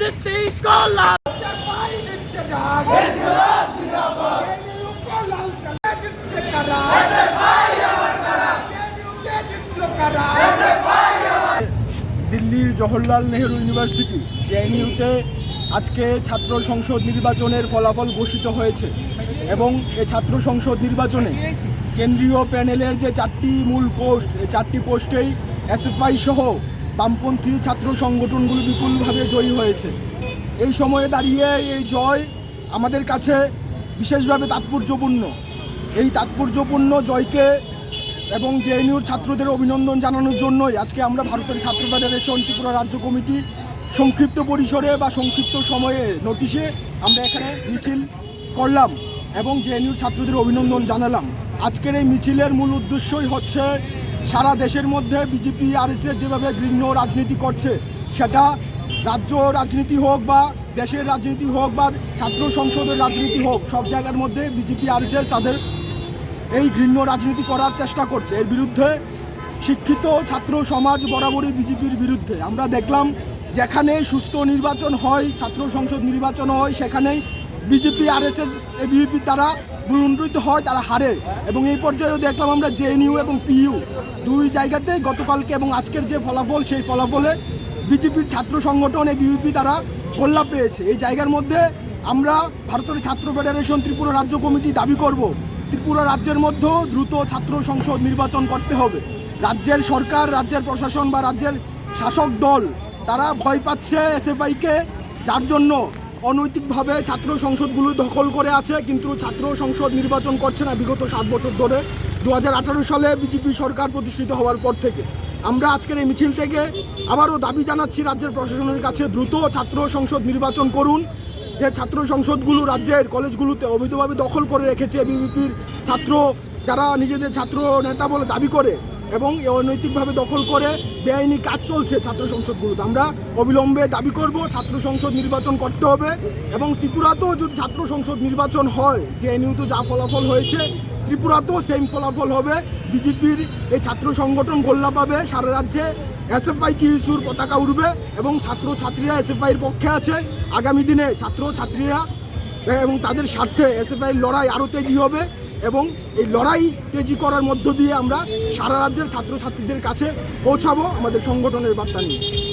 রাজনীতি কলা দিল্লির জওহরলাল নেহরু ইউনিভার্সিটি জেএনইউতে আজকে ছাত্র সংসদ নির্বাচনের ফলাফল ঘোষিত হয়েছে এবং এ ছাত্র সংসদ নির্বাচনে কেন্দ্রীয় প্যানেলের যে চারটি মূল পোস্ট, এই চারটি পোস্টেই এসএফআই সহ বামপন্থী ছাত্র সংগঠনগুলো বিপুলভাবে জয়ী হয়েছে। এই সময়ে দাঁড়িয়ে এই জয় আমাদের কাছে বিশেষভাবে তাৎপর্যপূর্ণ। এই তাৎপর্যপূর্ণ জয়কে এবং জেএনইউর ছাত্রদের অভিনন্দন জানানোর জন্যই আজকে আমরা ভারতের ছাত্র ফেডারেশন ত্রিপুরা রাজ্য কমিটি সংক্ষিপ্ত পরিসরে বা সংক্ষিপ্ত সময়ে নোটিশে আমরা এখানে মিছিল করলাম এবং জেএনইউর ছাত্রদের অভিনন্দন জানালাম। আজকের এই মিছিলের মূল উদ্দেশ্যই হচ্ছে সারা দেশের মধ্যে বিজেপি আরএসএস যেভাবে ঘৃণ্য রাজনীতি করছে, সেটা রাজ্য রাজনীতি হোক বা দেশের রাজনীতি হোক বা ছাত্র সংসদের রাজনীতি হোক, সব জায়গার মধ্যে বিজেপি আরএসএস তাদের এই ঘৃণ্য রাজনীতি করার চেষ্টা করছে। এর বিরুদ্ধে শিক্ষিত ছাত্র সমাজ বরাবরই বিজেপির বিরুদ্ধে। আমরা দেখলাম যেখানে সুস্থ নির্বাচন হয়, ছাত্র সংসদ নির্বাচন হয়, সেখানেই বিজেপি, আরএসএস এবিপি তারা বুলন্ডিত হয়, তারা হারে। এবং এই পর্যায়েও দেখলাম আমরা জেএনইউ এবং পিইউ দুই জায়গাতে গতকালকে এবং আজকের যে ফলাফল, সেই ফলাফলে বিজেপির ছাত্র সংগঠন এবিপি তারা কল্যাণ পেয়েছে। এই জায়গার মধ্যে আমরা ভারতের ছাত্র ফেডারেশন ত্রিপুরা রাজ্য কমিটি দাবি করব, ত্রিপুরা রাজ্যের মধ্যেও দ্রুত ছাত্র সংসদ নির্বাচন করতে হবে। রাজ্যের সরকার, রাজ্যের প্রশাসন বা রাজ্যের শাসক দল, তারা ভয় পাচ্ছে এস এসএফআইকে যার জন্য অনৈতিকভাবে ছাত্র সংসদগুলো দখল করে আছে, কিন্তু ছাত্র সংসদ নির্বাচন করছে না বিগত সাত বছর ধরে। দু হাজার আঠারো সালে বিজেপি সরকার প্রতিষ্ঠিত হওয়ার পর থেকে। আমরা আজকের এই মিছিল থেকে আবারও দাবি জানাচ্ছি রাজ্যের প্রশাসনের কাছে, দ্রুত ছাত্র সংসদ নির্বাচন করুন। যে ছাত্র সংসদগুলো রাজ্যের কলেজগুলোতে অবৈধভাবে দখল করে রেখেছে বিজেপির ছাত্র, যারা নিজেদের ছাত্র নেতা বলে দাবি করে এবং অনৈতিকভাবে দখল করে বেআইনি কাজ চলছে ছাত্র সংসদগুলোতে। আমরা অবিলম্বে দাবি করব, ছাত্র সংসদ নির্বাচন করতে হবে এবং ত্রিপুরাতেও যদি ছাত্র সংসদ নির্বাচন হয়, যে এনইউতে যা ফলাফল হয়েছে, ত্রিপুরাতেও সেম ফলাফল হবে। বিজেপির এই ছাত্র সংগঠন গোল্লা পাবে, সারা রাজ্যে এসএফআই টিউসুর পতাকা উঠবে এবং ছাত্র ছাত্রীরা এসএফআইয়ের পক্ষে আছে। আগামী দিনে ছাত্র ছাত্রীরা এবং তাদের স্বার্থে এসএফআইয়ের লড়াই আরও তেজি হবে। এবং এই লড়াই তেজি করার মধ্য দিয়ে আমরা সারা রাজ্যের ছাত্রছাত্রীদের কাছে পৌঁছাবো আমাদের সংগঠনের বার্তা নিয়ে।